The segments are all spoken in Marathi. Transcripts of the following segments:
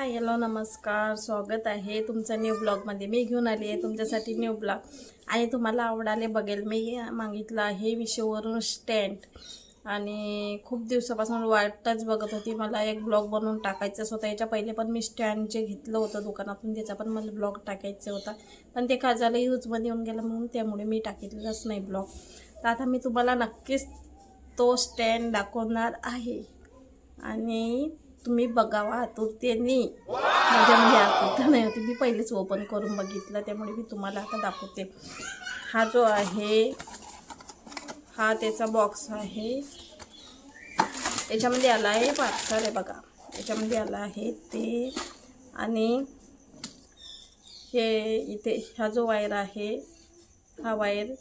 हाय हॅलो नमस्कार. स्वागत आहे तुमचं न्यू ब्लॉगमध्ये मी घेऊन आली आहे तुमच्यासाठी न्यू ब्लॉग आणि तुम्हाला आवडाले बघेल मी मागितलं आहे विषयवरून स्टँड आणि खूप दिवसापासून वाटच बघत होती. मला एक ब्लॉग बनवून टाकायचंच होता. याच्या पहिले पण मी स्टँडचे घेतलं होतं दुकानातून त्याचा पण मला ब्लॉग टाकायचा होता. पण ते काजाला यूजमध्ये येऊन गेलं म्हणून त्यामुळे मी टाकितलंच नाही ब्लॉग तर आता मी तुम्हाला नक्कीच तो स्टँड दाखवणार आहे. आणि तुम्ही बघावा आतुरतेने. माझ्या म्हणजे आतुरता नाही होती. मी पहिलेच ओपन करून बघितलं त्यामुळे मी तुम्हाला आता दाखवते. हा जो आहे हा त्याचा बॉक्स आहे. याच्यामध्ये आला आहे पार्सल आहे बघा. याच्यामध्ये आला आहे ते. आणि हे इथे हा जो वायर आहे हा वायर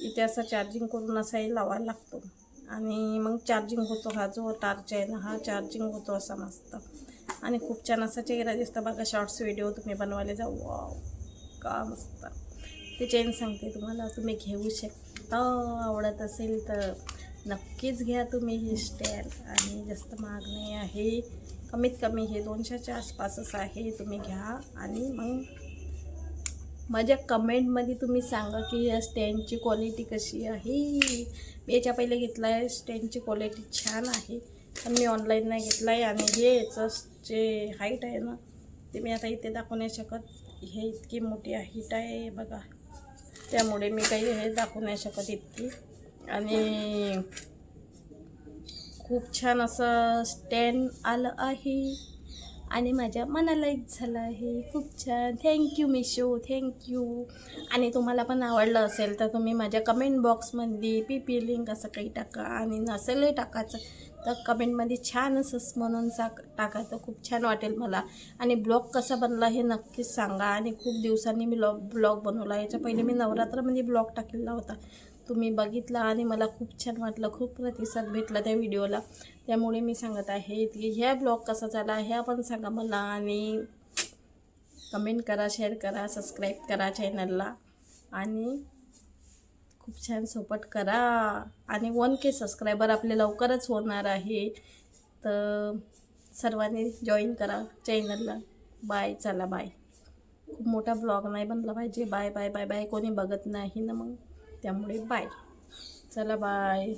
इथे असा चार्जिंग करून असाही लावायला लागतो. आणि मग चार्जिंग होतो हा जो टार्च आहे ना हा चार्जिंग होतो असा मस्त. आणि खूप छान असा चेहरा दिसतं बघा शॉर्ट्स व्हिडिओ तुम्ही बनवायला जाऊ. वाव का मस्त. ते चेन सांगते तुम्हाला तुम्ही घेऊ शकता. आवडत असेल तर नक्कीच घ्या तुम्ही ही स्टॅल आणि जास्त महाग नाही आहे. कमीत कमी हे दोनशेच्या आसपासच आहे तुम्ही घ्या. आणि मग माझ्या कमेंटमध्ये तुम्ही सांगा की या स्टँडची क्वालिटी कशी आहे. मी याच्या पहिले घेतला आहे स्टँडची क्वालिटी छान आहे. पण मी ऑनलाईन नाही घेतला आहे आणि हे याचं जे हाईट आहे ना ते मी आता इथे दाखवू नाही शकत. हे इतकी मोठी हाईट आहे बघा. त्यामुळे मी काही हे दाखवू नाही शकत इतकी. आणि खूप छान असं स्टँड आलं आहे. आणि माझ्या मनाला एक झालं आहे. खूप छान. थँक्यू मिशो थँक्यू आणि तुम्हाला पण आवडलं असेल तर तुम्ही माझ्या कमेंट बॉक्समध्ये पी पी लिंक असं काही टाका. आणि नसेलही टाकायचं तर कमेंटमध्ये छान असं म्हणून सा टाका. तर खूप छान वाटेल मला. आणि ब्लॉग कसा बनला हे नक्कीच सांगा. आणि खूप दिवसांनी मी लॉ ब्लॉग बनवला. याच्या पहिले मी नवरात्रामध्ये ब्लॉग टाकलेला होता. तुम्ही बघितला आणि मला खूप छान वाटलं खूप प्रतिसाद भेटला त्या व्हिडिओला. त्यामुळे मी सांगत आहे की ह्या ब्लॉग कसा झाला ह्या पण सांगा मला आणि कमेंट करा शेअर करा सबस्क्राईब करा चॅनलला. आणि खूप छान सपोर्ट करा. आणि वन के सबस्क्रायबर आपले लवकरच होणार आहे. तर सर्वांनी जॉईन करा चॅनलला. बाय चला बाय. खूप मोठा ब्लॉग नाही बनला पाहिजे. Bye bye bye bye. कोणी बघत नाही ना मग. त्यामुळे बाय. चला बाय.